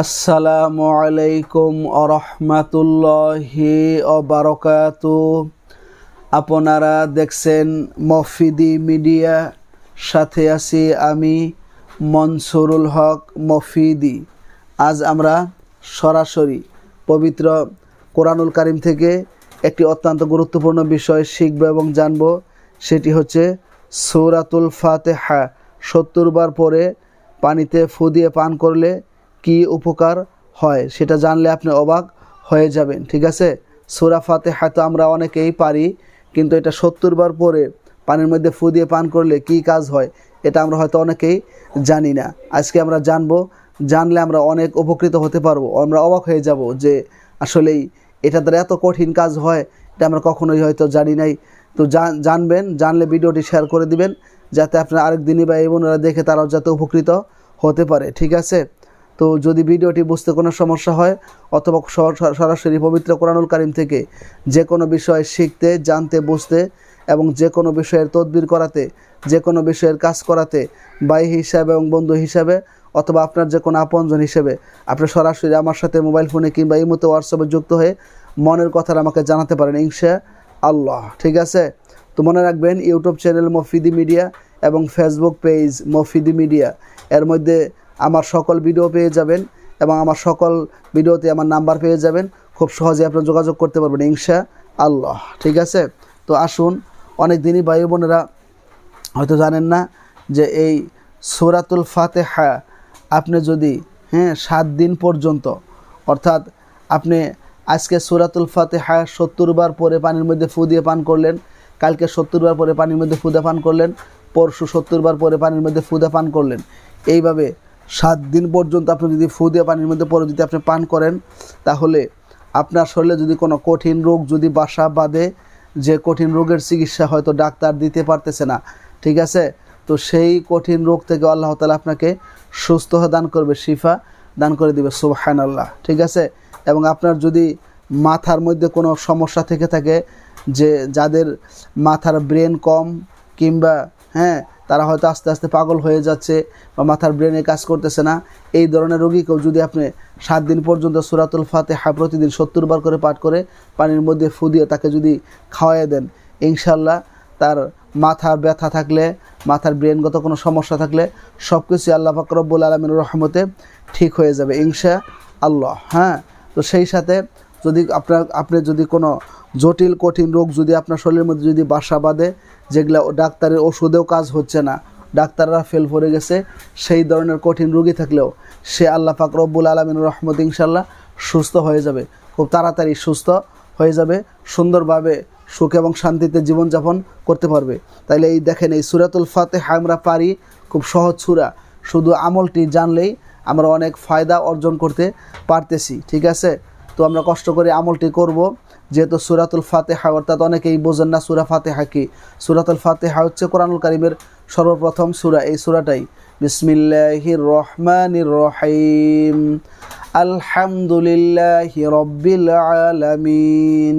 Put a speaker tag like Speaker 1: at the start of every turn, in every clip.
Speaker 1: আসসালামু আলাইকুম আরহামাতুল্লাহি বারকাত। আপনারা দেখছেন মফিদি মিডিয়া, সাথে আছি আমি মনসুরুল হক মফিদি। আজ আমরা সরাসরি পবিত্র কোরআনুল কারিম থেকে একটি অত্যন্ত গুরুত্বপূর্ণ বিষয় শিখব এবং জানব, সেটি হচ্ছে সৌরাতুল ফাতেহা। সত্তর বার পরে পানিতে ফু দিয়ে পান করলে কি উপকার হয় সেটা জানলে আপনি অবাক হয়ে যাবেন, ঠিক আছে? সুরা ফাতেহা তো আমরা অনেকেই পারি, কিন্তু এটা সত্তর বার পরে পানির মধ্যে ফু দিয়ে পান করলে কি কাজ হয়, এটা আমরা হয়তো অনেকেই জানি না। আজকে আমরা জানব, জানলে আমরা অনেক উপকৃত হতে পারব, আমরা অবাক হয়ে যাব যে আসলেই এটা দ্বারা এত কঠিন কাজ হয়, এটা আমরা কখনোই হয়তো জানি নাই। তো জানবেন, জানলে ভিডিওটি শেয়ার করে দিবেন, যাতে আপনার আরেক দিনই বা এই বোনেরা দেখে তারাও যাতে উপকৃত হতে পারে, ঠিক আছে? তো যদি ভিডিওটি বুঝতে কোনো সমস্যা হয় অথবা সরাসরি পবিত্র কোরআনুল কারিম থেকে যে কোনো বিষয় শিখতে, জানতে, বুঝতে এবং যে কোনো বিষয়ের তদবির করাতে, যে কোনো বিষয়ের কাজ করাতে, ভাই হিসাবে এবং বন্ধু হিসাবে অথবা আপনার যে কোনো আপনজন হিসেবে আপনি সরাসরি আমার সাথে মোবাইল ফোনে কিংবা এই মতো হোয়াটসঅ্যাপে যুক্ত হয়ে মনের কথাটা আমাকে জানাতে পারেন ইনশা আল্লাহ। ঠিক আছে? তো মনে রাখবেন ইউটিউব চ্যানেল মফিদি মিডিয়া এবং ফেসবুক পেজ মফিদি মিডিয়া। এর মধ্যে আমার সকল ভিডিও পেয়ে যাবেন এবং আমার সকল ভিডিওতে আমার নাম্বার পেয়ে যাবেন। খুব সহজে আপনারা যোগাযোগ করতে পারবেন, ইনশা আল্লাহ। ঠিক আছে? তো আসুন, অনেক দিনই ভাই বোনেরা হয়তো জানেন না যে এই সুরাতুল ফাতেহা আপনি যদি হ্যাঁ সাত দিন পর্যন্ত, অর্থাৎ আপনি আজকে সুরাতুল ফাতেহা সত্তর বার পরে পানির মধ্যে ফু দিয়ে পান করলেন, কালকে সত্তর বার পরে পানির মধ্যে ফুদা পান করলেন, পরশু সত্তর বার পরে পানির মধ্যে ফুদা পান করলেন, এইভাবে সাত দিন পর্যন্ত আপনি যদি ফু দিয়ে পানির মধ্যে পরে যদি আপনি পান করেন, তাহলে আপনার শরীরে যদি কোনো কঠিন রোগ যদি বাসা বাঁধে, যে কঠিন রোগের চিকিৎসা হয়তো ডাক্তার দিতে পারতেছে না, ঠিক আছে? তো সেই কঠিন রোগ থেকে আল্লাহ তালা আপনাকে সুস্থ দান করবে, শিফা দান করে দিবে সুবহান আল্লাহ ঠিক আছে? এবং আপনার যদি মাথার মধ্যে কোনো সমস্যা থেকে থাকে, যে যাদের মাথার ব্রেন কম কিংবা হ্যাঁ তারা হয়তো আস্তে আস্তে পাগল হয়ে যাচ্ছে বা মাথার ব্রেনে কাজ করতেছে না। এই ধরনের রোগীকেও যদি আপনি সাত দিন পর্যন্ত সুরাতুল ফাতেহা প্রতিদিন সত্তর বার করে পাঠ করে পানির মধ্যে ফু দিয়ে তাকে যদি খাওয়াই দেন ইনশাল্লাহ তার মাথা ব্যথা থাকলে, মাথার ব্রেনগত কোনো সমস্যা থাকলে সব কিছুই আল্লাহ ফাকরবুল আলমিন রহমতে ঠিক হয়ে যাবে, ইনশা আল্লাহ। হ্যাঁ তো সেই সাথে যদি আপনার, আপনি যদি কোনো জটিল, কঠিন রোগ যদি আপনার শরীরের মধ্যে যদি বাসা বাঁধে, যেগুলো ডাক্তারের ওষুধেও কাজ হচ্ছে না, ডাক্তাররা ফেল করে গেছে, সেই ধরনের কঠিন রোগী থাকলেও সে আল্লাহ পাক রব্বুল আলমিন রহমত ইনশাল্লাহ সুস্থ হয়ে যাবে, খুব তাড়াতাড়ি সুস্থ হয়ে যাবে, সুন্দরভাবে সুখ এবং শান্তিতে জীবনযাপন করতে পারবে। তাইলে এই দেখেন, এই সুরাতুল ফাতেহা আমরা পারি, খুব সহজ সুরা, শুধু আমলটি জানলেই আমরা অনেক ফায়দা অর্জন করতে পারতেছি, ঠিক আছে? তো আমরা কষ্ট করে আমলটি করব, যেহেতু সুরাতুল ফাতেহা, অর্থাৎ অনেকেই বোঝেন না সুরা ফাতেহা কি। সুরাতুল ফাতেহা হচ্ছে কোরআনুল কারিমের সর্বপ্রথম সুরা, এই সুরাটাই। বিসমিল্লাহির রহমানির রহিম। আলহামদুলিল্লাহি রব্বিল আলামিন।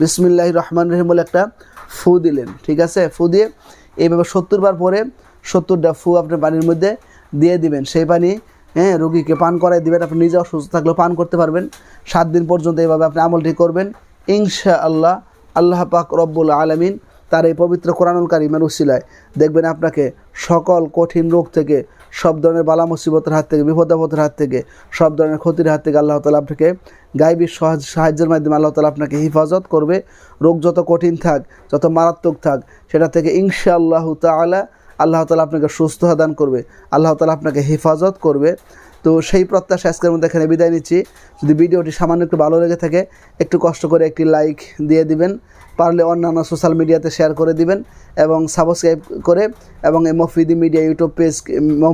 Speaker 1: বিসমিল্লাহ রহমান রহিম বলে একটা ফু দিলেন, ঠিক আছে? ফু দিয়ে এইভাবে সত্তর বার পরে সত্তরটা ফু আপনার পানির মধ্যে দিয়ে দিবেন। সেই পানি হ্যাঁ রুগীকে পান করাই দিবেন, আপনি নিজেও সুস্থ থাকলেও পান করতে পারবেন। সাত দিন পর্যন্ত এইভাবে আপনি আমলটি করবেন। ইনশা আল্লাহ আল্লাহ পাক রব্বুল আলমিন তার এই পবিত্র কোরআনুল কারিমের উসিলায় দেখবেন আপনাকে সকল কঠিন রোগ থেকে, সব ধরনের বালা মুসিবতের হাত থেকে, বিপদ আপদের হাত থেকে, সব ধরনের ক্ষতির হাত থেকে আল্লাহ তালা আপনাকে গাইবী সহজ সাহায্যের মাধ্যমে আল্লাহ তালা আপনাকে হেফাজত করবে। রোগ যত কঠিন থাক, যত মারাত্মক থাক, সেটা থেকে ইনশা আল্লাহ তালা আল্লাহ তালা আপনাকে সুস্থতা দান করবে, আল্লাহ তালা আপনাকে হেফাজত করবে। তো সেই প্রত্যাশা আজকের মধ্যে এখানে বিদায় নিচ্ছি। যদি ভিডিওটি সামান্য একটু ভালো লেগে থাকে, একটু কষ্ট করে একটি লাইক দিয়ে দিবেন, পারলে অন্যান্য সোশ্যাল মিডিয়াতে শেয়ার করে দিবেন এবং সাবস্ক্রাইব করে এবং এই Mofidi media YouTube page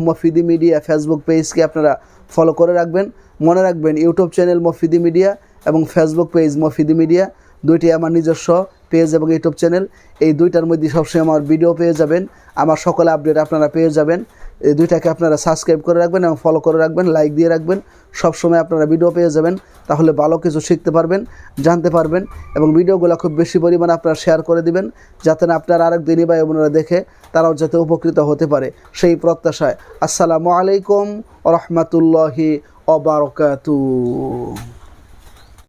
Speaker 1: Mofidi media Facebook পেজকে আপনারা ফলো করে রাখবেন। মনে রাখবেন ইউটিউব চ্যানেল মফিদি মিডিয়া এবং ফেসবুক পেজ মফিদি মিডিয়া দুইটি আমার নিজস্ব পেজ এবং ইউটিউব চ্যানেল এই দুইটার মধ্যে সবসময় আমার ভিডিও পেয়ে যাবেন। আমার সকল আপডেট আপনারা পেয়ে যাবেন। এই দুইটাকে আপনারা সাবস্ক্রাইব করে রাখবেন এবং ফলো করে রাখবেন লাইক দিয়ে রাখবেন। সব সময় আপনারা ভিডিও পেয়ে যাবেন, তাহলে ভালো কিছু শিখতে পারবেন, জানতে পারবেন এবং ভিডিওগুলো খুব বেশি পরিমাণে আপনারা শেয়ার করে দিবেন, যাতে না আপনার আরেক দিনই ভাই বোনেরা দেখে তারাও যাতে উপকৃত হতে পারে সেই প্রত্যাশায়। আসসালামু আলাইকুম রহমতুল্লাহি অবরকাতু